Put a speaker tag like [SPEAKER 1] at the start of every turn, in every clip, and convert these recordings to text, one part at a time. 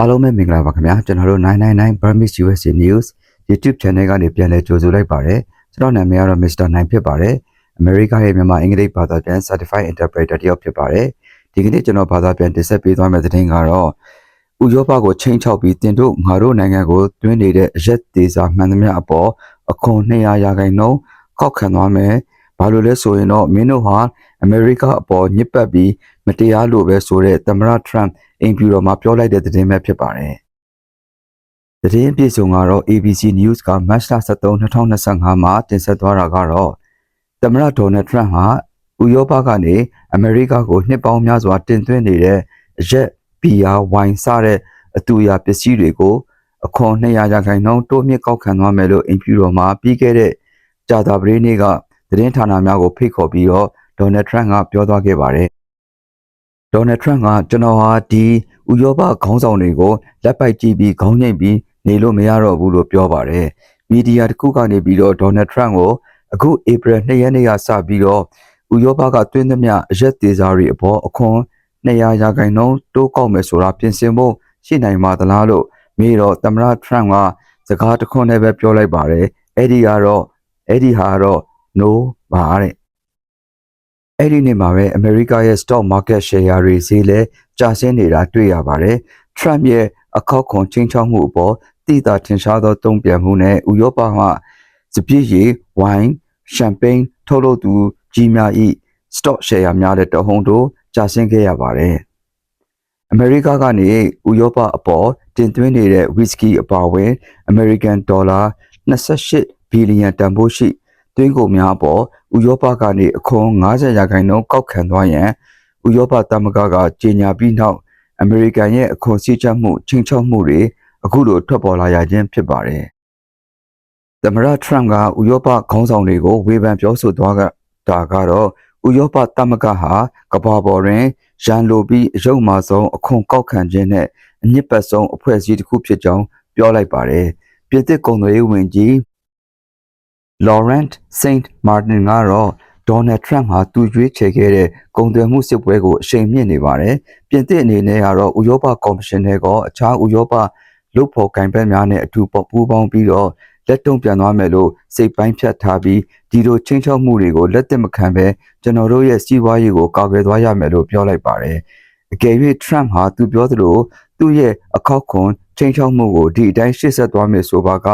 [SPEAKER 1] အားလုံးပဲမင်္ဂလာပါခင်ဗျာကျွန်တော်တို့999 Burmese USA News YouTube Channel ကနေပြန်လည်ကြိုဆိုလိုက်ပါတယ်ကျွန်တော်နာမည်ကတော့ Mr. 9ဖြစ်ပါတယ်အမေရိကရဲ့မြန်မာအင်္ဂလိပ်ဘာသာပြန် Certified Interpreter တယောက်ဖြစ်ပါတယ်ဒီကနေ့ကျွန်တော်ဘာသာပြန်တင်ဆက်ပေးသွားမယ့်သတင်းကတော့ဥရောပကိုချိန်ချောက်ပြီးတင်တို့ငါတို့နိုင်ငံကိုတွင်းနေတဲ့အရက်သေးစာမှန်သမျှအပေါ်အခွန်200ရာခိုင်နှုန်းကောက်ခံသွားမယ်ဘာလို့လဲဆိုရင်တော့မင်းတို့ဟာအမေရိကအပေါ်ညစ်ပတ်ပြီးမတရားလို့ပဲဆိုတဲ့သမ္မတ Trump အိမ်ဖြူတော်မှာပြောလိုက်တဲ့သတင်းပဲဖြစ်ပါတယ်။သတင်းအပြည့်စုံကတော့ ABC News ကမတ်လ23 2025မှာတင်ဆက်သွားတာကတော့သမ္မတဒေါ်နယ်ထရန့်ဟာဥရောပကနေအမေရိကကိုနှစ်ပေါင်းများစွာတင်သွင်းနေတဲ့အရက်ဘီယာဝိုင်စတဲ့အတူအရာပစ္စည်းတွေကိုအခွန်200ရာခိုင်နှုန်းတိုးမြင့်ကောက်ခံသွားမယ်လို့အိမ်ဖြူတော်မှာပြီးခဲ့တဲ့ကြာသပတေးနေ့ကသတင်းဌာနများကိုဖိတ်ခေါ်ပြီးတော့ဒေါ်နယ်ထရန့်ကပြောသွားခဲ့ပါတယ်။ ဒေါ်နယ်ထရန့်ကကျွန်တော်ဟာဒီဥရောပခေါင်းဆောင်တွေကိုလက်ပိုက်ကြည့်ပြီးခေါင်းညိတ်ပြီးနေလို့မရတော့ဘူးလို့ပြောပါတယ်။မီဒီယာတစ်ခုကနေပြီးတော့ဒေါ်နယ်ထရန့်ကိုအခုဧပြီ2ရက်နေ့ကစပြီးတော့ဥရောပကတွင်းသမျှအရက်သေးစားတွေအပေါ်အခွန်200ရာခိုင်နှုန်းတိုးကောက်မယ်ဆိုတာပြင်ဆင်ဖို့ရှိနိုင်ပါသလားလို့မေးတော့သမ္မတထရန့်ကစကားတစ်ခွန်းနဲ့ပဲပြောလိုက်ပါတယ်။အဲ့ဒီကတော့အဲ့ဒီဟာကတော့ no ပါတဲ့ အဲ့ဒီနေ့မှာပဲ America ရဲ့ stock market share တွေဈေးလဲကျဆင်းနေတာတွေ့ရပါတယ်။ Trump ရဲ့အခောက်ခွန်ချင်းချောက်မှုအပေါ်တိတာထင်ရှားသောတုံ့ပြန်မှုနဲ့ဥရောပမှစပြည့်ရည်ဝိုင်းရှမ်ပိန်းထုတ်လုပ်သူကြီးများ၏ stock share များတဲ့တဟုန်တို့ကျဆင်းခဲ့ရပါတယ်။ America ကနေဥရောပအပေါ်တင်သွင်းနေတဲ့ whisky အပါအဝင် American dollar 28ဘီလီယံတန်ဖိုးရှိ သွင်းကုန်များအပေါ်ဥရောပကနေအခွန်90ရာခိုင်နှုန်းကောက်ခံသွားရန်ဥရောပသမဂ္ဂကကြေညာပြီးနောက်အမေရိကန်ရဲ့အခွန်စည်းကြပ်မှုချင်းချောက်မှုတွေအခုလိုထွက်ပေါ်လာရခြင်းဖြစ်ပါတယ်။သမ္မတထရန့်ကဥရောပခေါင်းဆောင်တွေကိုဝေဖန်ပြောဆိုသွားတာကတော့ဥရောပသမဂ္ဂဟာကမ္ဘာပေါ်တွင်ရန်လိုပြီးအယုံမာဆုံးအခွန်ကောက်ခံခြင်းနဲ့အညစ်ပတ်ဆုံးအဖွဲ့အစည်းတစ်ခုဖြစ်ကြောင်းပြောလိုက်ပါတယ်။ပြည်သစ်ကုန်သွယ်ရေးဝန်ကြီး Laurent Saint Martin ကတော့ဒေါ်နယ်ထရန့်ဟာသူရွေးချယ်ခဲ့တဲ့ကုန်သွယ်မှုစစ်ပွဲကိုအရှိန်မြင့်နေပါတယ်။ပြင်သစ်အနေနဲ့ကတော့ဥရောပကော်မရှင်တွေကအခြားဥရောပလူ့ဖော်ကိုင်ဘက်များနဲ့အထူးပူးပေါင်းပြီးတော့လက်တုံ့ပြန်သွားမယ်လို့စိတ်ပိုင်းဖြတ်ထားပြီးဒီလိုချင်းချောက်မှုတွေကိုလက်သက်မခံဘဲကျွန်တော်တို့ရဲ့စီးပွားရေးကိုကာကွယ်သွားရမယ်လို့ပြောလိုက်ပါတယ်။အကယ်၍ထရန့်ဟာသူပြောသလိုသူ့ရဲ့အခောက်ခွန်ချင်းချောက်မှုကိုဒီအတိုင်းရှေ့ဆက်သွားမယ်ဆိုပါက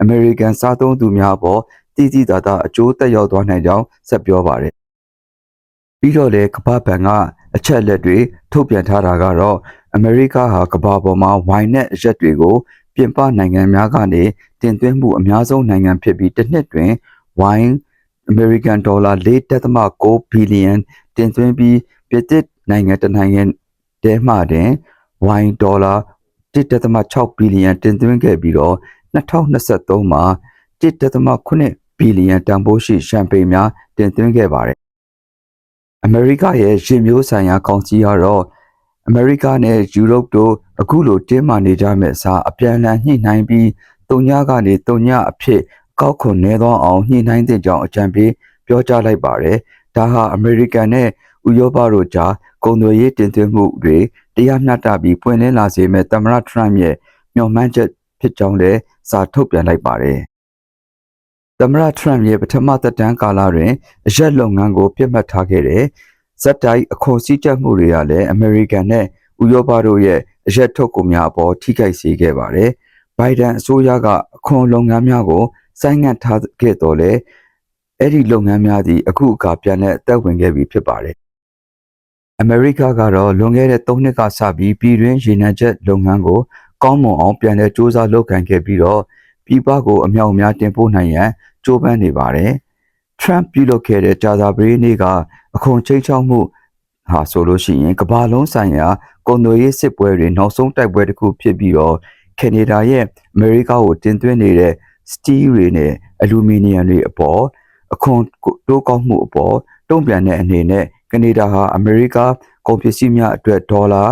[SPEAKER 1] အမေရိကန်စားသုံးသူများပေါ် တည်တည်တာတာအကျိုးသက်ရောက်သွားနိုင်ကြောင်းဆက်ပြောပါတယ်။ပြီးတော့လေကမ္ဘာဘဏ်ကအချက်လက်တွေထုတ်ပြန်ထားတာကတော့အမေရိကဟာကမ္ဘာပေါ်မှာဝိုင်နဲ့အရက်တွေကိုပြင်ပနိုင်ငံများကနေတင်သွင်းမှုအများဆုံးနိုင်ငံဖြစ်ပြီးတစ်နှစ်တွင်ဝိုင်အမေရိကန်ဒေါ်လာ4.6ဘီလီယံတင်သွင်းပြီးပြည်သစ်နိုင်ငံတစ်နိုင်ငံတဲမှတင်ဝိုင်ဒေါ်လာ1.6ဘီလီယံတင်သွင်းခဲ့ပြီးတော့2023မှာ1.8 ဘီလီယံတန်ဖိုးရှိရှမ်ပိန်များတင်သွင်းခဲ့ပါတယ်။အမေရိကရဲ့ရှင်မျိုးဆိုင်ရာကောင်စီကတော့အမေရိကနဲ့ယူရိုပတို့အခုလိုတင်းမာနေကြမဲ့အစားအပြန်အလှန်ညှိနှိုင်းပြီးတုံညကနေတုံညအဖြစ်ကောက်ခွန်နေသောအောင်ညှိနှိုင်းတဲ့ကြောင်းအကြံပေးပြောကြားလိုက်ပါတယ်။ဒါဟာအမေရိကန်နဲ့ဥရောပတို့ကြားကုန်သွယ်ရေးတင်သွင်းမှုတွေတရားမျှတပြီးပွင့်လင်းလာစေမဲ့သမ္မတထရမ့်ရဲ့မျှော်မှန်းချက်ဖြစ်ကြောင်းလည်းစာထုတ်ပြန်လိုက်ပါတယ်။ သမ္မတထရမ့်ရဲ့ပထမသက်တမ်းကာလတွင်အရက်လုပ်ငန်းကိုပြစ်မှတ်ထားခဲ့တဲ့ဇက်တိုက်အခွန်စည်းကြပ်မှုတွေကလည်းအမေရိကန်နဲ့ဥရောပတို့ရဲ့အရက်ထုတ်ကုန်များအပေါ်ထိခိုက်စေခဲ့ပါတယ်။ဘိုင်ဒန်အစိုးရကအခွန်လုပ်ငန်းများကိုဆိုင်းငံ့ထားခဲ့တော်လဲအဲ့ဒီလုပ်ငန်းများသည်အခုအခါပြန်လည်အသက်ဝင်ခဲ့ပြီဖြစ်ပါတယ်။အမေရိကကတော့လွန်ခဲ့တဲ့၃နှစ်ကစပြီးပြည်တွင်းရေနံချက်လုပ်ငန်းကိုကောင်းမွန်အောင်ပြန်လည်စ조사လုပ်ကိုင်ခဲ့ပြီးတော့ ပြည်ပကိုအမြောက်အများတင်ပို့နိုင်ရန်ကြိုးပမ်းနေပါတယ်။ Trump ပြုလုပ်ခဲ့တဲ့ကြာသပတေးနေ့ကအခွန်ချိန်ချောက်မှုဟာဆိုလို့ရှိရင်ကမ္ဘာလုံးဆိုင်ရာကုန်သွယ်ရေးစစ်ပွဲတွေနောက်ဆုံးတိုက်ပွဲတစ်ခုဖြစ်ပြီးတော့ကနေဒါရဲ့အမေရိကကိုတင်သွင်းနေတဲ့စတီးတွေနဲ့အလူမီနီယံတွေအပေါ်အခွန်တိုးကောက်မှုအပေါ်တုံ့ပြန်တဲ့အနေနဲ့ကနေဒါဟာအမေရိကကုန်ပစ္စည်းများအတွက်ဒေါ်လာ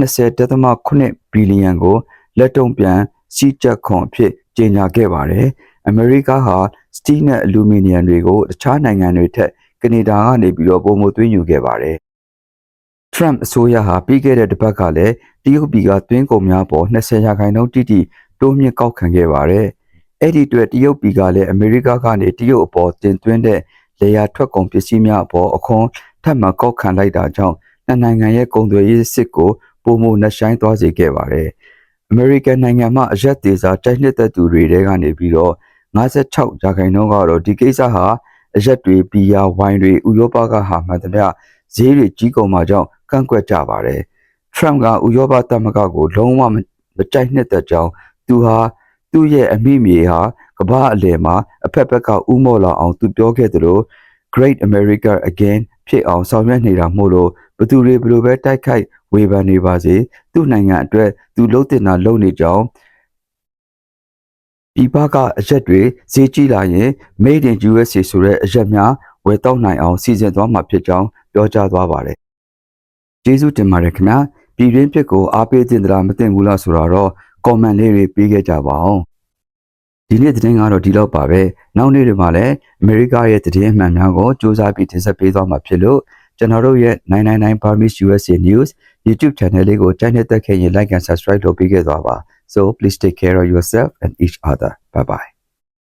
[SPEAKER 1] 20.8ဘီလီယံကိုလက်တုံ့ပြန် စီးကျက်ခွန်အဖြစ်ကြေညာခဲ့ပါတယ်။အမေရိကဟာစတီးနဲ့အလူမီနီယံတွေကိုတခြားနိုင်ငံတွေထက်ကနေဒါကနေပြီးတော့ပုံမသွင်းယူခဲ့ပါတယ်။ Trump အစိုးရဟာပြီးခဲ့တဲ့တစ်ပတ်ကလည်းတရုတ်ပြည်ကသွင်းကုန်များပေါ်20ရာခိုင်နှုန်းတိတိတိုးမြင့်ကောက်ခံခဲ့ပါတယ်။အဲ့ဒီအတွက်တရုတ်ပြည်ကလည်းအမေရိကကနေတရုတ်အပေါ်တင်သွင်းတဲ့လေယာထွက်ကုန်ပစ္စည်းများအပေါ်အခွန်ထပ်မံကောက်ခံလိုက်တာကြောင့်နှစ်နိုင်ငံရဲ့ကုန်သွယ်ရေးစစ်ကိုပုံမှုနှဆိုင်သွားစေခဲ့ပါတယ်။ အမေရိကန်နိုင်ငံမှာအရက်သေးစားတိုက်နှစ်သက်သူတွေတဲကနေပြီးတော့56ရာခိုင်နှုန်းကတော့ဒီကိစ္စဟာအရက်တွေဘီယာဝိုင်းတွေဥရောပကဟာမှန်သမျှဈေးတွေကြီးကုန်မှာကြောင့်ကန့်ကွက်ကြပါတယ်။ Trump ကဥရောပသမဂ္ဂကိုလုံးဝမမကြိုက်နှစ်သက်ကြောင်းသူဟာသူ့ရဲ့အမိမြေဟာကမ္ဘာအလယ်မှာအဖက်ဖက်ကဥမော့လာအောင်သူပြောခဲ့သလို Great America Again ဖြစ်အောင်ဆောင်ရွက်နေတာမို့လို့ဘသူတွေဘယ်လိုပဲတိုက်ခိုက်ဝေဖန်နေပါစေသူ့နိုင်ငံအတွက်သူလှုပ်တင်တာလှုပ်နေကြောင်းဒီဘကအရက်တွေဈေးကြီးလာရင် Made in USA ဆိုတဲ့အရက်များဝယ်တော့နိုင်အောင်စီစဉ်သွားမှာဖြစ်ကြောင်းပြောကြားသွားပါတယ်ကျေးဇူးတင်ပါတယ်ခင်ဗျာပြည်တွင်းဖြစ်ကိုအားပေးတင်သလားမတင်ဘူးလားဆိုတော့ comment လေးတွေပေးခဲ့ကြပါအောင် ဒီနေ့သတင်းကတော့ဒီလောက်ပါပဲနောက်နေ့တွေမှာလည်းအမေရိကရဲ့သတင်းအမှန်များကိုစူးစမ်းပြီးတင်ဆက်ပေးသွားမှာဖြစ်လို့ကျွန်တော်တို့ရဲ့999 Burmese USA News YouTube channel လေးကိုကြိုက်နေတဲ့ခင်ရင် like and subscribe လုပ်ပေးခဲ့သွားပါ so please take care of yourself and each other bye bye